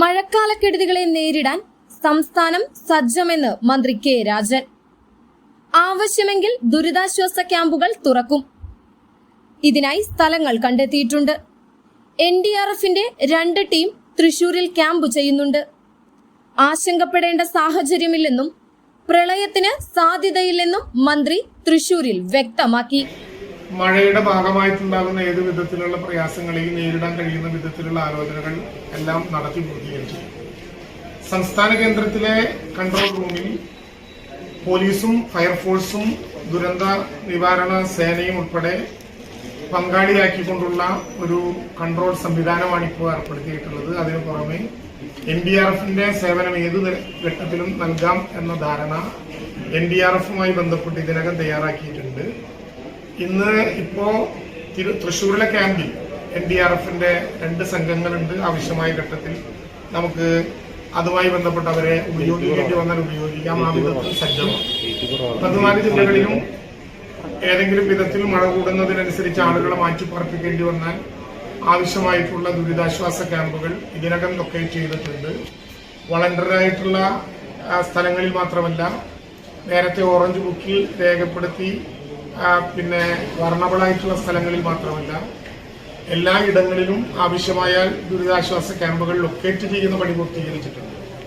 മഴക്കാലക്കെടുതികളെ നേരിടാൻ സംസ്ഥാനം സജ്ജമെന്ന് മന്ത്രി കെ രാജൻ. ആവശ്യമെങ്കിൽ ദുരിതാശ്വാസ ക്യാമ്പുകൾ തുറക്കും. ഇതിനായി സ്ഥലങ്ങൾ കണ്ടെത്തിയിട്ടുണ്ട്. എൻ ഡി ആർ എഫിന്റെ രണ്ട് ടീം തൃശൂരിൽ ക്യാമ്പ് ചെയ്യുന്നുണ്ട്. ആശങ്കപ്പെടേണ്ട സാഹചര്യമില്ലെന്നും പ്രളയത്തിന് സാധ്യതയില്ലെന്നും മന്ത്രി തൃശൂരിൽ വ്യക്തമാക്കി. മഴയുടെ ഭാഗമായിട്ടുണ്ടാകുന്ന ഏത് വിധത്തിലുള്ള പ്രയാസങ്ങളെയും നേരിടാൻ കഴിയുന്ന വിധത്തിലുള്ള ആലോചനകൾ എല്ലാം നടത്തി പൂർത്തീകരിച്ചു സംസ്ഥാന കേന്ദ്രത്തിലെ കൺട്രോൾ റൂമിൽ പോലീസും ഫയർഫോഴ്സും ദുരന്ത നിവാരണ സേനയും ഉൾപ്പെടെ പങ്കാളിയാക്കിക്കൊണ്ടുള്ള ഒരു കൺട്രോൾ സംവിധാനമാണ് ഇപ്പോൾ ഏർപ്പെടുത്തിയിട്ടുള്ളത്. അതിനു പുറമെ എൻ ഡി ആർ എഫിന്റെ സേവനം ഏത് ഘട്ടത്തിലും നൽകാം എന്ന ധാരണ എൻ ഡി ആർ എഫുമായി ബന്ധപ്പെട്ട് ഇതിനകം തയ്യാറാക്കിയിട്ടുണ്ട്. ഇന്ന് ഇപ്പോ തിരു- തൃശ്ശൂരിലെ ക്യാമ്പിൽ എൻ ഡി ആർ എഫിന്റെ രണ്ട് സംഘങ്ങളുണ്ട് ആവശ്യമായ ഘട്ടത്തിൽ. നമുക്ക് അതുമായി ബന്ധപ്പെട്ട് അവരെ ഉപയോഗിക്കേണ്ടി വന്നാൽ ഉപയോഗിക്കാം. ആ വിധത്തിൽ സജ്ജമാണ് പതിനാല് ജില്ലകളിലും ഏതെങ്കിലും വിധത്തിൽ മഴ കൂടുന്നതിനനുസരിച്ച് ആളുകളെ മാറ്റി പാർപ്പിക്കേണ്ടി വന്നാൽ ആവശ്യമായിട്ടുള്ള ദുരിതാശ്വാസ ക്യാമ്പുകൾ ഇതിനകം ലൊക്കേറ്റ് ചെയ്തിട്ടുണ്ട്. വളണ്ടറായിട്ടുള്ള സ്ഥലങ്ങളിൽ മാത്രമല്ല നേരത്തെ ഓറഞ്ച് ബുക്കിൽ രേഖപ്പെടുത്തി പിന്നെ വർണബിളായിട്ടുള്ള സ്ഥലങ്ങളിൽ മാത്രമല്ല എല്ലാ ഇടങ്ങളിലും ആവശ്യമായ ദുരിതാശ്വാസ ക്യാമ്പുകൾ ലൊക്കേറ്റ് ചെയ്യുന്ന പണി പൂർത്തീകരിച്ചിട്ടുണ്ട്.